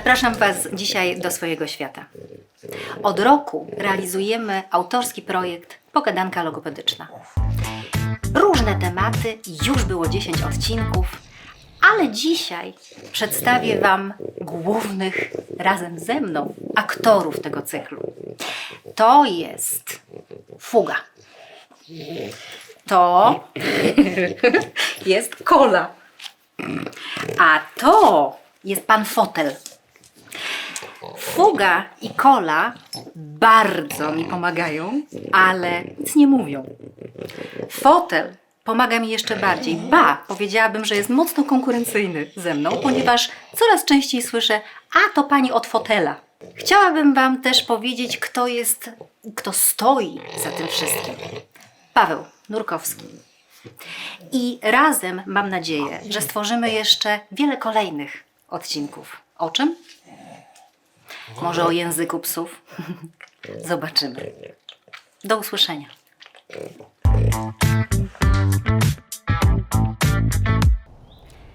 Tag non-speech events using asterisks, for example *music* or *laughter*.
Zapraszam Was dzisiaj do swojego świata. Od roku realizujemy autorski projekt Pogadanka Logopedyczna. Różne tematy, już było 10 odcinków, ale dzisiaj przedstawię Wam głównych razem ze mną aktorów tego cyklu. To jest fuga. To *laughs* jest kola. A to jest pan fotel. Fuga i kola bardzo mi pomagają, ale nic nie mówią. Fotel pomaga mi jeszcze bardziej. Ba, powiedziałabym, że jest mocno konkurencyjny ze mną, ponieważ coraz częściej słyszę, a to pani od fotela. Chciałabym Wam też powiedzieć, kto jest, kto stoi za tym wszystkim. Paweł Nurkowski. I razem mam nadzieję, że stworzymy jeszcze wiele kolejnych odcinków. O czym? Może o języku psów? *laughs* Zobaczymy. Do usłyszenia.